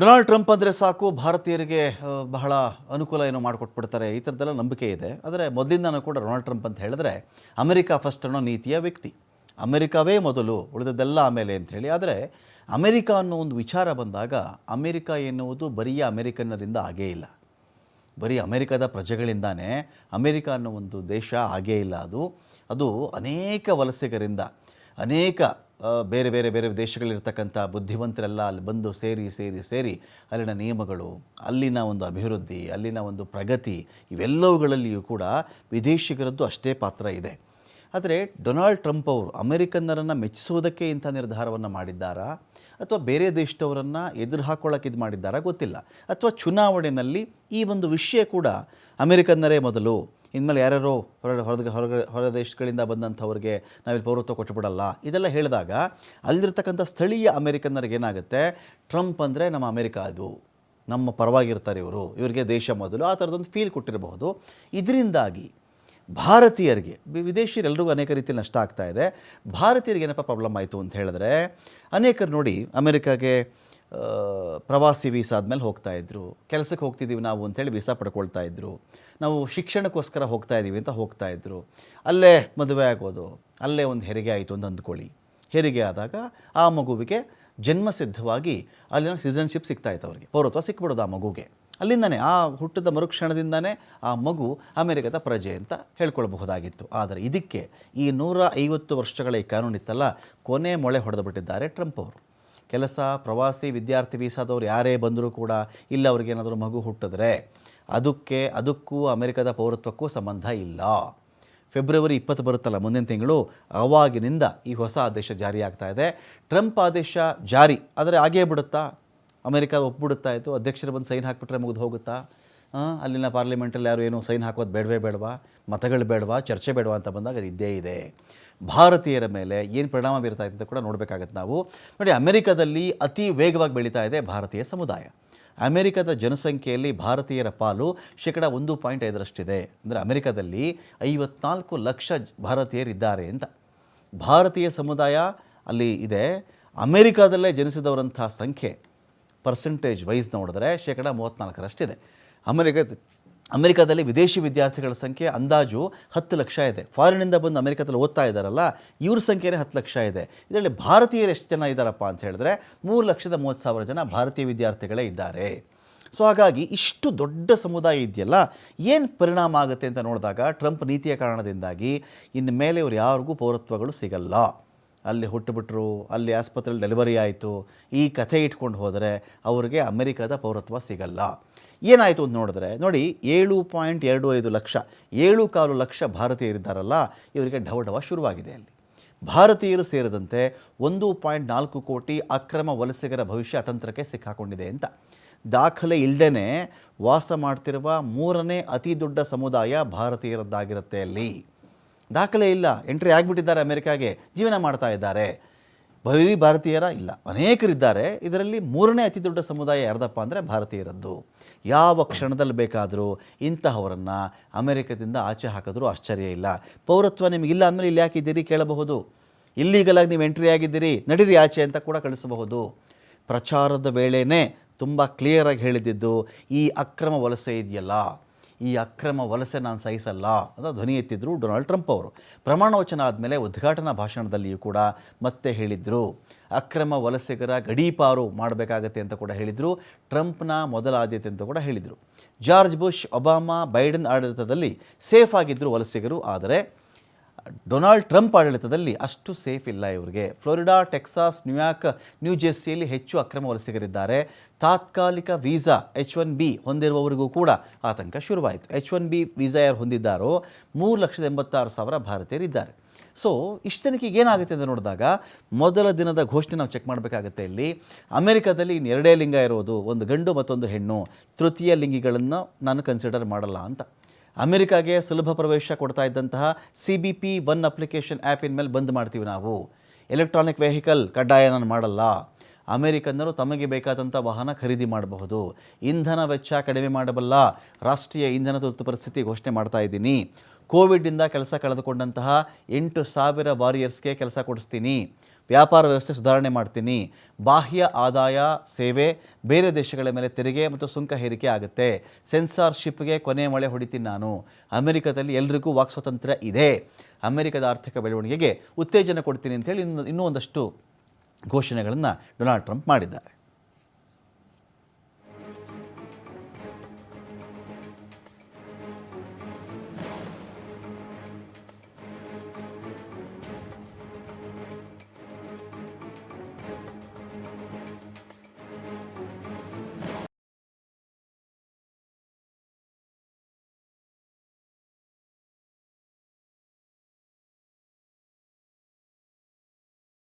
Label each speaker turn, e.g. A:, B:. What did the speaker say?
A: Donald Trump ಅಂದರೆ ಸಾಕು, ಭಾರತೀಯರಿಗೆ ಬಹಳ ಅನುಕೂಲ ಏನೋ ಮಾಡಿಕೊಟ್ಬಿಡ್ತಾರೆ, ಈ ಥರದ್ದೆಲ್ಲ ನಂಬಿಕೆ ಇದೆ. ಆದರೆ ಮೊದಲಿಂದನೂ ಕೂಡ ಡೊನಾಲ್ಡ್ ಟ್ರಂಪ್ ಅಂತ ಹೇಳಿದ್ರೆ ಅಮೆರಿಕಾ ಫಸ್ಟ್ ಅನ್ನೋ ನೀತಿಯ ವ್ಯಕ್ತಿ. ಅಮೆರಿಕಾವೇ ಮೊದಲು ಉಳಿದದ್ದೆಲ್ಲ ಆಮೇಲೆ ಅಂಥೇಳಿ ಆದರೆ ಅಮೆರಿಕಾ ಅನ್ನೋ ಒಂದು ವಿಚಾರ ಬಂದಾಗ ಅಮೆರಿಕಾ ಎನ್ನುವುದು ಬರೀ ಅಮೆರಿಕನ್ನರಿಂದ ಆಗೇ ಇಲ್ಲ. ಬರೀ ಅಮೆರಿಕದ ಪ್ರಜೆಗಳಿಂದಾನೇ ಅಮೆರಿಕಾ ಅನ್ನೋ ಒಂದು ದೇಶ ಆಗೇ ಇಲ್ಲ ಅದು. ಅದು ಅನೇಕ ವಲಸಿಗರಿಂದ, ಅನೇಕ ಬೇರೆ ಬೇರೆ ಬೇರೆ ದೇಶಗಳಿರ್ತಕ್ಕಂಥ ಬುದ್ಧಿವಂತರೆಲ್ಲ ಅಲ್ಲಿ ಬಂದು ಸೇರಿ ಸೇರಿ ಸೇರಿ ಅಲ್ಲಿನ ನಿಯಮಗಳು, ಅಲ್ಲಿನ ಒಂದು ಅಭಿವೃದ್ಧಿ, ಅಲ್ಲಿನ ಒಂದು ಪ್ರಗತಿ ಇವೆಲ್ಲವುಗಳಲ್ಲಿಯೂ ಕೂಡ ವಿದೇಶಿಗರದ್ದು ಅಷ್ಟೇ ಪಾತ್ರ ಇದೆ. ಆದರೆ ಡೊನಾಲ್ಡ್ ಟ್ರಂಪ್ ಅವರು ಅಮೆರಿಕನ್ನರನ್ನು ಮೆಚ್ಚಿಸುವುದಕ್ಕೆ ಇಂಥ ನಿರ್ಧಾರವನ್ನು ಮಾಡಿದ್ದಾರಾ? ಅಥವಾ ಬೇರೆ ದೇಶದವರನ್ನು ಎದುರು ಹಾಕೊಳ್ಳೋಕೆ ಇದು ಮಾಡಿದ್ದಾರಾ ಗೊತ್ತಿಲ್ಲ. ಅಥವಾ ಚುನಾವಣೆಯಲ್ಲಿ ಈ ಒಂದು ವಿಷಯ ಕೂಡ ಅಮೆರಿಕನ್ನರೇ ಮೊದಲು ಇನ್ಮೇಲೆ ಯಾರ್ಯಾರೋ ಹೊರ ಹೊರಗೆ ಹೊರಗಡೆ ಹೊರ ದೇಶಗಳಿಂದ ಬಂದಂಥವ್ರಿಗೆ ನಾವಿಲ್ಲಿ ಪೌರತ್ವ ಕೊಟ್ಟುಬಿಡಲ್ಲ. ಇದೆಲ್ಲ ಹೇಳಿದಾಗ ಅಲ್ಲಿರ್ತಕ್ಕಂಥ ಸ್ಥಳೀಯ ಅಮೆರಿಕನ್ನರಿಗೆ ಏನಾಗುತ್ತೆ? ಟ್ರಂಪ್ ಅಂದರೆ ನಮ್ಮ ಅಮೆರಿಕ ಅದು. ನಮ್ಮ ಪರವಾಗಿರ್ತಾರೆ ಇವರು. ಇವರಿಗೆ ದೇಶ ಮೊದಲು, ಆ ಥರದೊಂದು ಫೀಲ್ ಕೊಟ್ಟಿರಬಹುದು. ಇದರಿಂದಾಗಿ ಭಾರತೀಯರಿಗೆ ವಿದೇಶಿಯರೆಲ್ಲರಿಗೂ ಅನೇಕ ರೀತಿಯಲ್ಲಿ ನಷ್ಟ ಆಗ್ತಾ ಇದೆ. ಭಾರತೀಯರಿಗೆ ಏನಪ್ಪ ಪ್ರಾಬ್ಲಮ್ ಆಯಿತು ಅಂತ ಹೇಳಿದ್ರೆ, ಅನೇಕರು ನೋಡಿ ಅಮೆರಿಕಾಗೆ ಪ್ರವಾಸಿ ವೀಸಾ ಆದಮೇಲೆ ಹೋಗ್ತಾ ಇದ್ರು. ಕೆಲಸಕ್ಕೆ ಹೋಗ್ತಿದ್ದೀವಿ ನಾವು ಅಂತೇಳಿ ವೀಸಾ ಪಡ್ಕೊಳ್ತಾ ಇದ್ದರು ನಾವು ಶಿಕ್ಷಣಕ್ಕೋಸ್ಕರ ಹೋಗ್ತಾ ಇದ್ದೀವಿ ಅಂತ ಹೋಗ್ತಾ ಇದ್ದರು ಅಲ್ಲೇ ಮದುವೆ ಆಗೋದು. ಅಲ್ಲೇ ಒಂದು ಹೆರಿಗೆ ಆಯಿತು ಅಂತ ಅಂದ್ಕೊಳ್ಳಿ. ಹೆರಿಗೆ ಆದಾಗ ಆ ಮಗುವಿಗೆ ಜನ್ಮಸಿದ್ಧವಾಗಿ ಅಲ್ಲಿನ ಸಿಟಿಸನ್ಶಿಪ್ ಸಿಗ್ತಾ ಇತ್ತು ಅವರಿಗೆ. ಪೌರತ್ವ ಸಿಕ್ಬಿಡೋದು ಆ ಮಗುಗೆ. ಅಲ್ಲಿಂದನೇ, ಆ ಹುಟ್ಟಿದ ಮರುಕ್ಷಣದಿಂದನೇ ಆ ಮಗು ಅಮೆರಿಕದ ಪ್ರಜೆ ಅಂತ ಹೇಳ್ಕೊಳ್ಬಹುದಾಗಿತ್ತು. ಆದರೆ ಇದಕ್ಕೆ ಈ ನೂರ ಐವತ್ತು ವರ್ಷಗಳ ಈ ಕಾನೂನಿತ್ತಲ್ಲ, ಕೊನೆ ಮೊಳೆ ಹೊಡೆದು ಬಿಟ್ಟಿದ್ದಾರೆ ಟ್ರಂಪ್ ಅವರು. ಕೆಲಸ, ಪ್ರವಾಸಿ ವಿದ್ಯಾರ್ಥಿ ವೀಸಾದವ್ರು ಯಾರೇ ಬಂದರೂ ಕೂಡ ಇಲ್ಲ ಅವ್ರಿಗೇನಾದರೂ ಮಗು ಹುಟ್ಟಿದ್ರೆ ಅದಕ್ಕೆ, ಅದಕ್ಕೂ ಅಮೆರಿಕದ ಪೌರತ್ವಕ್ಕೂ ಸಂಬಂಧ ಇಲ್ಲ. ಫೆಬ್ರವರಿ ಇಪ್ಪತ್ತು ಬರುತ್ತಲ್ಲ ಮುಂದಿನ ತಿಂಗಳು, ಅವಾಗಿನಿಂದ ಈ ಹೊಸ ಆದೇಶ ಜಾರಿ ಆಗ್ತಾ ಇದೆ. ಟ್ರಂಪ್ ಆದೇಶ ಜಾರಿ. ಆದರೆ ಆಗೇ ಬಿಡುತ್ತಾ? ಅಮೆರಿಕ ಒಪ್ಪಿಬಿಡುತ್ತಾ ಇತ್ತು ಅಧ್ಯಕ್ಷರು ಬಂದು ಸೈನ್ ಹಾಕಿಬಿಟ್ರೆ ಮುಗಿದು ಹೋಗುತ್ತಾ? ಅಲ್ಲಿನ ಪಾರ್ಲಿಮೆಂಟಲ್ಲಿ ಯಾರು ಏನು ಸೈನ್ ಹಾಕೋದು ಬೇಡವೇ ಬೇಡವಾ? ಮತಗಳು ಬೇಡವಾ? ಚರ್ಚೆ ಬೇಡವಾ ಅಂತ ಬಂದಾಗ ಅದು ಇದ್ದೇ ಇದೆ. ಭಾರತೀಯರ ಮೇಲೆ ಏನು ಪರಿಣಾಮ ಬೀರ್ತಾ ಇದೆ ಅಂತ ಕೂಡ ನೋಡಬೇಕಾಗತ್ತೆ ನಾವು. ನೋಡಿ, ಅಮೆರಿಕದಲ್ಲಿ ಅತಿ ವೇಗವಾಗಿ ಬೆಳೀತಾ ಇದೆ ಭಾರತೀಯ ಸಮುದಾಯ. ಅಮೆರಿಕದ ಜನಸಂಖ್ಯೆಯಲ್ಲಿ ಭಾರತೀಯರ ಪಾಲು ಶೇಕಡ ಒಂದು ಪಾಯಿಂಟ್ ಐದರಷ್ಟಿದೆ. ಅಂದರೆ ಅಮೆರಿಕದಲ್ಲಿ ಐವತ್ನಾಲ್ಕು ಲಕ್ಷ ಭಾರತೀಯರಿದ್ದಾರೆ ಅಂತ. ಭಾರತೀಯ ಸಮುದಾಯ ಅಲ್ಲಿ ಇದೆ. ಅಮೆರಿಕಾದಲ್ಲೇ ಜನಿಸಿದವರಂಥ ಸಂಖ್ಯೆ ಪರ್ಸೆಂಟೇಜ್ ವೈಸ್ ನೋಡಿದ್ರೆ ಶೇಕಡ ಮೂವತ್ತ್ನಾಲ್ಕರಷ್ಟಿದೆ ಅಮೆರಿಕ ಅಮೆರಿಕದಲ್ಲಿ ವಿದೇಶಿ ವಿದ್ಯಾರ್ಥಿಗಳ ಸಂಖ್ಯೆ ಅಂದಾಜು ಹತ್ತು ಲಕ್ಷ ಇದೆ. ಫಾರಿನಿಂದ ಬಂದು ಅಮೆರಿಕದಲ್ಲಿ ಓದ್ತಾ ಇದ್ದಾರಲ್ಲ, ಇವ್ರ ಸಂಖ್ಯೆನೇ ಹತ್ತು ಲಕ್ಷ ಇದೆ. ಇದರಲ್ಲಿ ಭಾರತೀಯರು ಎಷ್ಟು ಜನ ಇದ್ದಾರಪ್ಪ ಅಂತ ಹೇಳಿದ್ರೆ ಮೂರು ಲಕ್ಷದ ಮೂವತ್ತು ಸಾವಿರ ಜನ ಭಾರತೀಯ ವಿದ್ಯಾರ್ಥಿಗಳೇ ಇದ್ದಾರೆ. ಸೊ ಹಾಗಾಗಿ ಇಷ್ಟು ದೊಡ್ಡ ಸಮುದಾಯ ಇದೆಯಲ್ಲ, ಏನು ಪರಿಣಾಮ ಆಗುತ್ತೆ ಅಂತ ನೋಡಿದಾಗ ಟ್ರಂಪ್ ನೀತಿಯ ಕಾರಣದಿಂದಾಗಿ ಇನ್ನು ಮೇಲೆ ಇವರು ಯಾರಿಗೂ ಪೌರತ್ವಗಳು ಸಿಗಲ್ಲ. ಅಲ್ಲಿ ಹುಟ್ಟುಬಿಟ್ರು, ಅಲ್ಲಿ ಆಸ್ಪತ್ರೆಯಲ್ಲಿ ಡೆಲಿವರಿ ಆಯಿತು, ಈ ಕಥೆ ಇಟ್ಕೊಂಡು ಹೋದರೆ ಅವರಿಗೆ ಅಮೆರಿಕದ ಪೌರತ್ವ ಸಿಗಲ್ಲ. ಏನಾಯಿತು ಅಂತ ನೋಡಿದ್ರೆ, ನೋಡಿ ಏಳು ಪಾಯಿಂಟ್ ಎರಡು ಐದು ಲಕ್ಷ, ಏಳು ಕಾಲು ಲಕ್ಷ ಭಾರತೀಯರಿದ್ದಾರಲ್ಲ ಇವರಿಗೆ ಢವ ಢವ ಶುರುವಾಗಿದೆ ಅಲ್ಲಿ. ಭಾರತೀಯರು ಸೇರಿದಂತೆ ಒಂದು ಪಾಯಿಂಟ್ ನಾಲ್ಕು ಕೋಟಿ ಅಕ್ರಮ ವಲಸಿಗರ ಭವಿಷ್ಯ ಅತಂತ್ರಕ್ಕೆ ಸಿಕ್ಕಾಕೊಂಡಿದೆ ಅಂತ. ದಾಖಲೆ ಇಲ್ಲದೇ ವಾಸ ಮಾಡ್ತಿರುವ ಮೂರನೇ ಅತಿ ದೊಡ್ಡ ಸಮುದಾಯ ಭಾರತೀಯರದ್ದಾಗಿರುತ್ತೆ ಅಲ್ಲಿ. ದಾಖಲೆ ಇಲ್ಲ. ಎಂಟ್ರಿ ಆಗಿಬಿಟ್ಟಿದ್ದಾರೆ ಅಮೆರಿಕಾಗೆ. ಜೀವನ ಮಾಡ್ತಾ ಇದ್ದಾರೆ. ಬರೀ ಭಾರತೀಯರ ಇಲ್ಲ. ಅನೇಕರಿದ್ದಾರೆ. ಇದರಲ್ಲಿ ಮೂರನೇ ಅತಿ ದೊಡ್ಡ ಸಮುದಾಯ ಯಾರ್ದಪ್ಪ ಅಂದರೆ ಭಾರತೀಯರದ್ದು. ಯಾವ ಕ್ಷಣದಲ್ಲಿ ಬೇಕಾದರೂ ಇಂತಹವರನ್ನು ಅಮೆರಿಕದಿಂದ ಆಚೆ ಹಾಕಿದ್ರೂ ಆಶ್ಚರ್ಯ ಇಲ್ಲ. ಪೌರತ್ವ ನಿಮಗಿಲ್ಲ ಅಂದಮೇಲೆ ಇಲ್ಲಿ ಯಾಕಿದ್ದೀರಿ ಕೇಳಬಹುದು. ಇಲ್ಲೀಗಲಾಗಿ ನೀವು ಎಂಟ್ರಿ ಆಗಿದ್ದೀರಿ. ನಡೀರಿ ಆಚೆ ಅಂತ ಕೂಡ ಕಳಿಸಬಹುದು. ಪ್ರಚಾರದ ವೇಳೆನೇ ತುಂಬ ಕ್ಲಿಯರಾಗಿ ಹೇಳಿದ್ದು ಈ ಅಕ್ರಮ ವಲಸೆ ಇದೆಯಲ್ಲ. ಈ ಅಕ್ರಮ ವಲಸೆ ನಾನು ಸಹಿಸಲ್ಲ ಅಂತ ಧ್ವನಿ ಎತ್ತಿದ್ರು ಡೊನಾಲ್ಡ್ ಟ್ರಂಪ್ ಅವರು. ಪ್ರಮಾಣ ವಚನ ಆದಮೇಲೆ ಉದ್ಘಾಟನಾ ಭಾಷಣದಲ್ಲಿಯೂ ಕೂಡ ಮತ್ತೆ ಹೇಳಿದರು. ಅಕ್ರಮ ವಲಸೆಗರ ಗಡೀಪಾರು ಮಾಡಬೇಕಾಗತ್ತೆ ಅಂತ ಕೂಡ ಹೇಳಿದರು. ಟ್ರಂಪ್ನ ಮೊದಲ ಆದ್ಯತೆ ಅಂತ ಕೂಡ ಹೇಳಿದರು. ಜಾರ್ಜ್ ಬುಷ್, ಒಬಾಮಾ, ಬೈಡನ್ ಆಡಳಿತದಲ್ಲಿ ಸೇಫ್ ಆಗಿದ್ದರು ವಲಸಿಗರು, ಆದರೆ ಡೊನಾಲ್ಡ್ ಟ್ರಂಪ್ ಆಡಳಿತದಲ್ಲಿ ಅಷ್ಟು ಸೇಫ್ ಇಲ್ಲ ಇವರಿಗೆ. Florida, Texas, New York, New ಜೆರ್ಸಿಯಲ್ಲಿ ಹೆಚ್ಚು ಅಕ್ರಮ ವಲಸಿಗರಿದ್ದಾರೆ. ತಾತ್ಕಾಲಿಕ ವೀಸಾ ಎಚ್ ಒನ್ ಬಿ ಹೊಂದಿರುವವರಿಗೂ ಕೂಡ ಆತಂಕ ಶುರುವಾಯಿತು. ಎಚ್ ಒನ್ ಬಿ ವೀಸಾ ಯಾರು ಹೊಂದಿದ್ದಾರೋ ಮೂರು ಲಕ್ಷದ ಎಂಬತ್ತಾರು ಸಾವಿರ ಭಾರತೀಯರಿದ್ದಾರೆ. ಸೊ ಇಷ್ಟು ಜನಕ್ಕೆ ಏನಾಗುತ್ತೆ ಅಂತ ನೋಡಿದಾಗ, ಮೊದಲ ದಿನದ ಘೋಷಣೆ ನಾವು ಚೆಕ್ ಮಾಡಬೇಕಾಗುತ್ತೆ ಇಲ್ಲಿ. ಅಮೆರಿಕದಲ್ಲಿ ಇನ್ನು ಎರಡೇ ಲಿಂಗ ಇರೋದು, ಒಂದು ಗಂಡು ಮತ್ತೊಂದು ಹೆಣ್ಣು, ತೃತೀಯ ಲಿಂಗಿಗಳನ್ನು ನಾನು ಕನ್ಸಿಡರ್ ಮಾಡಲ್ಲ ಅಂತ. ಅಮೆರಿಕಾಗೆ ಸುಲಭ ಪ್ರವೇಶ ಕೊಡ್ತಾ ಇದ್ದಂತಹ C B P one application ಆ್ಯಪಿನ ಮೇಲೆ ಬಂದ್ ಮಾಡ್ತೀವಿ ನಾವು. ಎಲೆಕ್ಟ್ರಾನಿಕ್ ವೆಹಿಕಲ್ ಕಡ್ಡಾಯ ನಾನು ಮಾಡಲ್ಲ. ಅಮೆರಿಕನ್ನರು ತಮಗೆ ಬೇಕಾದಂಥ ವಾಹನ ಖರೀದಿ ಮಾಡಬಹುದು. ಇಂಧನ ವೆಚ್ಚ ಕಡಿಮೆ ಮಾಡಬಲ್ಲ ರಾಷ್ಟ್ರೀಯ ಇಂಧನ ತುರ್ತು ಪರಿಸ್ಥಿತಿ ಘೋಷಣೆ ಮಾಡ್ತಾ ಇದ್ದೀನಿ. ಕೋವಿಡ್ನಿಂದ ಕೆಲಸ ಕಳೆದುಕೊಂಡಂತಹ ಎಂಟು ಸಾವಿರ ವಾರಿಯರ್ಸ್ಗೆ ಕೆಲಸ ಕೊಡಿಸ್ತೀನಿ. ವ್ಯಾಪಾರ ವ್ಯವಸ್ಥೆ ಸುಧಾರಣೆ ಮಾಡ್ತೀನಿ. ಬಾಹ್ಯ ಆದಾಯ, ಸೇವೆ, ಬೇರೆ ದೇಶಗಳ ಮೇಲೆ ತೆರಿಗೆ ಮತ್ತು ಸುಂಕ ಹೇರಿಕೆ ಆಗುತ್ತೆ. ಸೆನ್ಸಾರ್ಶಿಪ್ಗೆ ಕೊನೆ ಮಳೆ ಹೊಡಿತೀನಿ ನಾನು. ಅಮೆರಿಕದಲ್ಲಿ ಎಲ್ರಿಗೂ ವಾಕ್ ಸ್ವಾತಂತ್ರ್ಯ ಇದೆ. ಅಮೆರಿಕದ ಆರ್ಥಿಕ ಬೆಳವಣಿಗೆಗೆ ಉತ್ತೇಜನ ಕೊಡ್ತೀನಿ ಅಂತೇಳಿ ಇನ್ನು, ಇನ್ನೂ ಒಂದಷ್ಟು ಘೋಷಣೆಗಳನ್ನು ಡೊನಾಲ್ಡ್ ಟ್ರಂಪ್ ಮಾಡಿದ್ದಾರೆ.